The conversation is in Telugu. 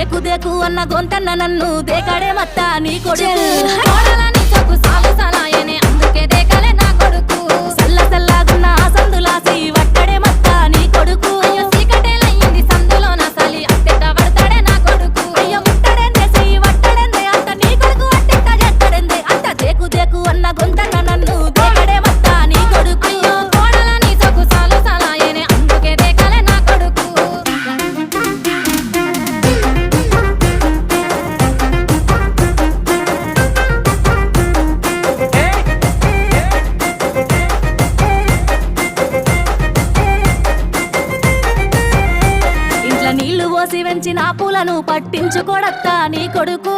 దేకు దేకు అన్న గొంతన్న నన్ను దేకాడే మత్త నీ కొడుకు. ఓసి వెంచిన పూలను పట్టించుకోడత్తా నీ కొడుకు.